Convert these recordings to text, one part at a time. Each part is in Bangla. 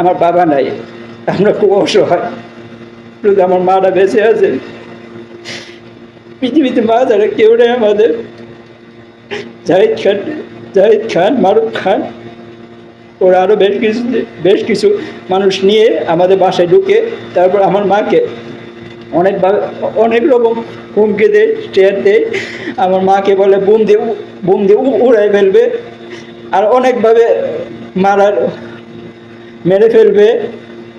আমার বাবা নাই, আমরা খুব অসহায়। শুধু আমার মারা বেঁচে আছে, পৃথিবীতে মা ছাড়া কেউ নেই আমাদের। জাহিদ খান জাহিদ খান, মারুফ খান, ওরা আরও বেশ কিছু বেশ কিছু মানুষ নিয়ে আমাদের বাসায় ঢুকে, তারপর আমার মাকে অনেকভাবে অনেক রকম হুমকি দেয় স্টেয়ার দেয়। আমার মাকে বলে, বুম দিয়ে বুম দিয়ে উড়াই ফেলবে। আর অনেকভাবে মারার মেরে ফেলবে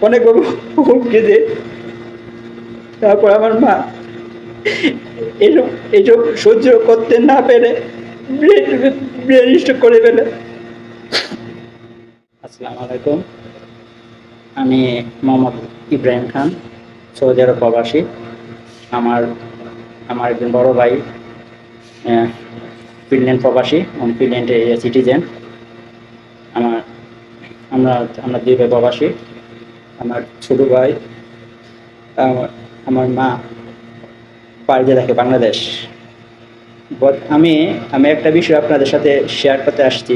অনেকভাবে হুমকি দেয়। তারপর আমার মা এইসব সহ্য করতে না পেরে ব্রেন করে ফেলে। আসসালামু আলাইকুম। আমি মোহাম্মদ ইব্রাহিম খান, সৌদি আরব প্রবাসী। আমার আমার একজন বড় ভাই ফিনল্যান্ড প্রবাসী এবং ফিনল্যান্ডে সিটিজেন আমরা আমরা ভাই প্রবাসী আমার ছোট ভাই আমার মা পাড়িয়ে রাখে বাংলাদেশ। আমি আমি একটা বিষয় আপনাদের সাথে শেয়ার করতে আসছি।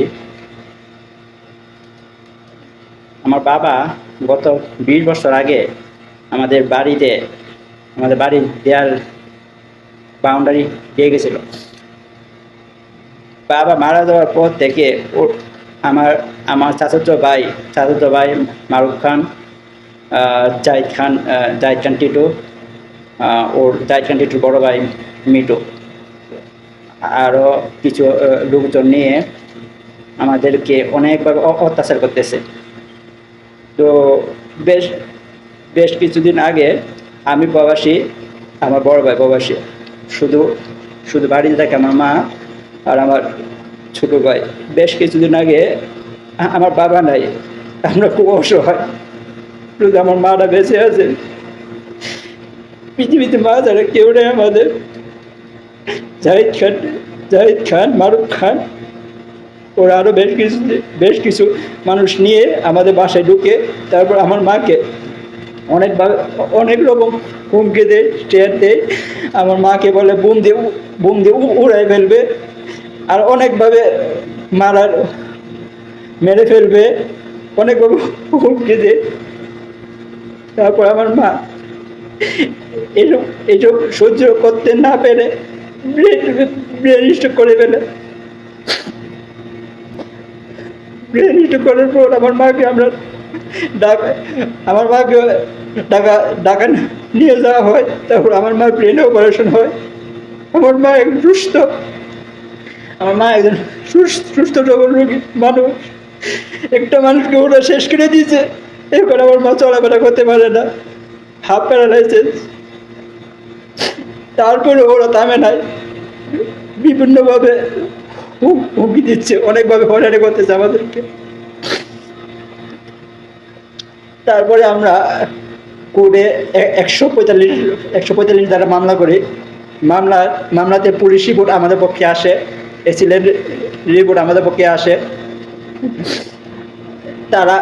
আমার বাবা গত বিশ বছর আগে আমাদের বাড়িতে, আমাদের বাড়ির দেয়াল বাউন্ডারি দিয়ে গেছিল। বাবা মারা যাওয়ার পর থেকে ও আমার আমার চাচাতো ভাই চাচাতো ভাই মারুফ খান জাহিদ খান জাহিদ খান টিটু ওর, জাহিদ খান টিটুর বড় ভাই মিটু। আরও কিছু লোকজন নিয়ে আমাদেরকে অনেকভাবে অত্যাচার করতেছে। তো বেশ বেশ কিছুদিন আগে আমি প্রবাসী, আমার বড় ভাই প্রবাসী। শুধু শুধু বাড়িতে থাকে আমার মা আর আমার ছোট ভাই, বেশ কিছুদিন আগে আমার বাবা নাই, আমরা খুব অসহায় শুধু আমার মারা বেঁচে আছে। পৃথিবীতে মা ছাড়া কেউ নেই আমাদের। জাহিদ খান জাহিদ খান, মারুফ খান, ওরা আরও বেশ কিছু বেশ কিছু মানুষ নিয়ে আমাদের বাসায় ঢুকে, তারপর আমার মাকে অনেকভাবে অনেক রকম হুমকি দেয় স্টেয়ার দেয়। আমার মাকে বলে, বুম দিয়ে বুম দিয়ে উড়াই ফেলবে। আর অনেকভাবে মারার, মেরে ফেলবে, অনেকভাবে হুমকি দেয় তারপর আমার মা এইসব এইসব সহ্য করতে না পেরে ব্রেন স্ট্রোক করে ফেলে। ব্রেন স্ট্রোক করার পর আমার মাকে আমরা ঢাকা আমার মাকে ঢাকা ঢাকা নিয়ে যাওয়া হয়। তারপর আমার মার ব্রেনে অপারেশন হয়। আমার মা সুস্থ আমার মা একজন সুস্থ সবল রোগী মানুষ। একটা মানুষকে ওরা শেষ করে দিয়েছে। এখন আমার মা চলাফেরা করতে পারে না। Half paralysis. তারপরে ওরা থামে নাই। বিভিন্নভাবে হুম- হুমকি দিচ্ছে। অনেকভাবে হয়রানি করতেছে আমাদেরকে। তারপরে আমরা কোর্টে একশো পঁয়তাল্লিশ একশো পঁয়তাল্লিশ দ্বারা মামলা করি। মামলা মামলাতে পুলিশ রিপোর্ট আমাদের পক্ষে আসে। এসিলের রিপোর্ট আমাদের পক্ষে আসে। তারা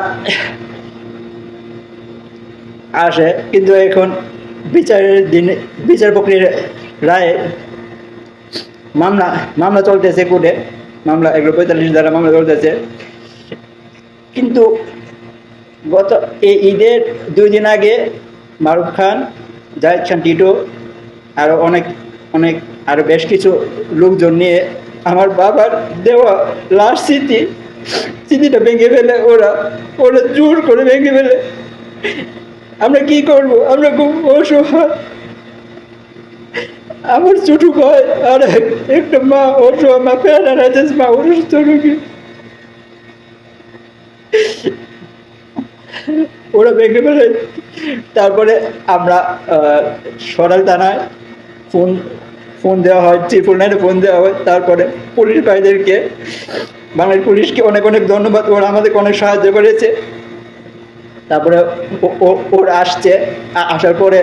আসে, কিন্তু এখন বিচারের দিনে, বিচার প্রক্রিয়ার রায়ে মামলা মামলা চলতেছে কোর্টে। মামলা এগুলো পঁয়তাল্লিশ দ্বারা মামলা চলতেছে। কিন্তু গত এই ঈদের দুই দিন আগে মারুফ খান, জাহিদ খান, টিটো আরও অনেক অনেক আরও বেশ কিছু লোকজন নিয়ে আমার বাবার দেওয়া লাস্ট স্মৃতি স্মৃতিটা ভেঙে ফেলে ওরা ওরা জোর করে ভেঙে ফেলে। আমরা কি করব? আমরা খুব অসহায়। আমার ছোট ভাই আর এক- একটা মা অসহায়, মা প্যারালাইসিস মা অসুস্থ রোগী। ওরা ভেঙে ফেলে। তারপরে আমরা সরাল থানায় ফোন ফোন দেওয়া হয় ট্রিপল নাইনে ফোন দেওয়া হয়। তারপরে পুলিশ ভাইদেরকে বাংলাদেশ পুলিশকে অনেক অনেক ধন্যবাদ। ওরা আমাদেরকে অনেক সাহায্য করেছে। তারপরে ওরা আসছে। আসার পরে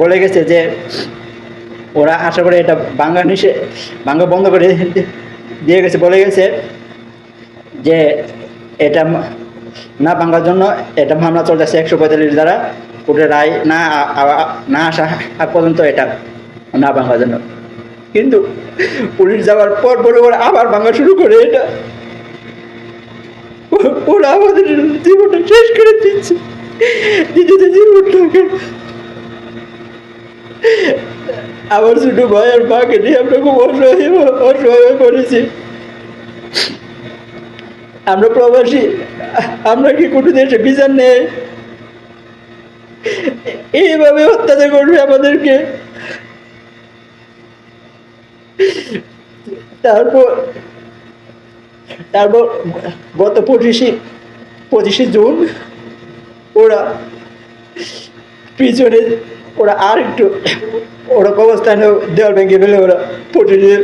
বলে গেছে যে, ওরা আসার পরে এটা বাংলা নিষে বাংলা বন্ধ করে দিয়ে গেছে। বলে গেছে যে, এটা না ভাঙার জন্য এটা মামলা চলতেছে একশো পঁয়তাল্লিশ দ্বারা। কোর্টের রায় না না আসা পর্যন্ত এটা। না ভাঙার জন্য কিন্তু পুলিশ যাওয়ার পর পরে ওরা আবার ভাঙা শুরু করে এটা। ওরা আমাদের জীবনটা শেষ করে দিচ্ছে নিজেদের জীবনটাকে। আমার ছোট ভাই আর নিয়ে আমরা খুব অসহায় অসহায় হয়ে পড়েছি। আমরা প্রবাসী। আমরা কি কোনো দেশে বিচার নেই? এইভাবে অত্যাচার করবে আমাদেরকে। তারপর তারপর গত পঁচিশে পঁচিশে জুন ওরা পিছনে, ওরা আর একটু ওরা অবস্থানে দেওয়াল ভেঙে ফেলে, ওরা পঁচিশে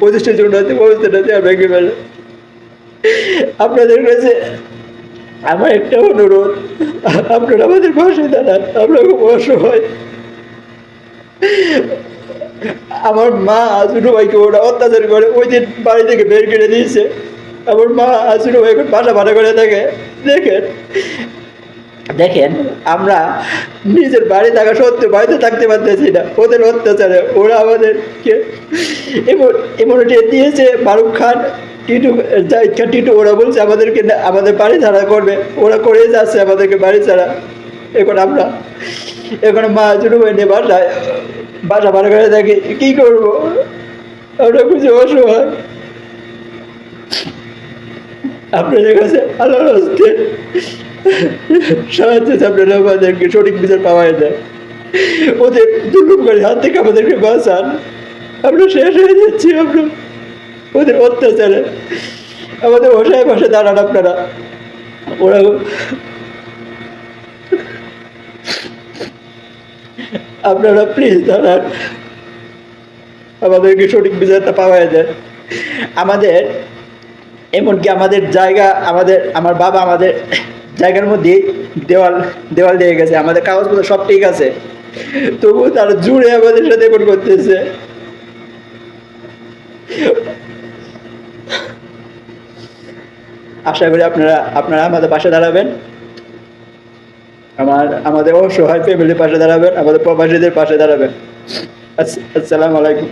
পঁচিশে জুন হচ্ছে অবস্থানে দেওয়াল ভেঙে ফেলে। আপনাদের কাছে আমার একটা অনুরোধ, আপনারা আমাদের পাশে দাঁড়ান, আমরা খুব অসহায়। আমার মা ছোট ভাইকে ওরা অত্যাচার করে, ওই দিন বাড়ি থেকে বের করে দিয়েছে। আমার মা ছোট ভাই এখন বাসা ভাড়া করে থাকে। দেখেন দেখেন, আমরা নিজের বাড়ি থাকা সত্ত্বেও বাড়িতে থাকতে পারতেছি না। ওদের অত্যাচারে ওরা আমাদেরকে এমন এমন দিয়েছে বারুক খান, টিটু খান টিটু, ওরা বলছে আমাদেরকে আমাদের বাড়ি ছাড়া করবে। ওরা করে যাচ্ছে আমাদেরকে বাড়ি ছাড়া। এখন আমরা, এখন মা ভাই নিয়ে বাসায় বাসা ভাড়া করে থাকি কী করব? আমরা খুঁজে অসহায়। আপনাদের কাছে আল্লাহর হস্তে সাহায্য আপনারা আমাদেরকে সঠিক বিচার পাওয়া যায় ওদের দুর্গমকারী হাত থেকে আমাদেরকে বাঁচান। আমরা শেষ হয়ে যাচ্ছি আমরা। ওদের অত্যাচারে। আমাদের অসহায় পাশে দাঁড়ান আপনারা। ওরা আপনারা প্লিজ দাঁড়ান। আমাদেরকে সঠিক বিচারটা পাওয়া যায় আমাদের, এমনকি আমাদের জায়গা, আমাদের, আমার বাবা আমাদের জায়গার মধ্যে দেওয়াল দেওয়াল দিয়ে গেছে। আমাদের কাগজপত্র সব ঠিক আছে। তবুও তারা জুড়ে আমাদের সাথে এমন করতেছে। আশা করি আপনারা আপনারা আমাদের পাশে দাঁড়াবেন। আমার আমাদের অসহায় ফ্যামিলির পাশে দাঁড়াবেন আমাদের প্রবাসীদের পাশে দাঁড়াবেন। আস- আসসালামু আলাইকুম।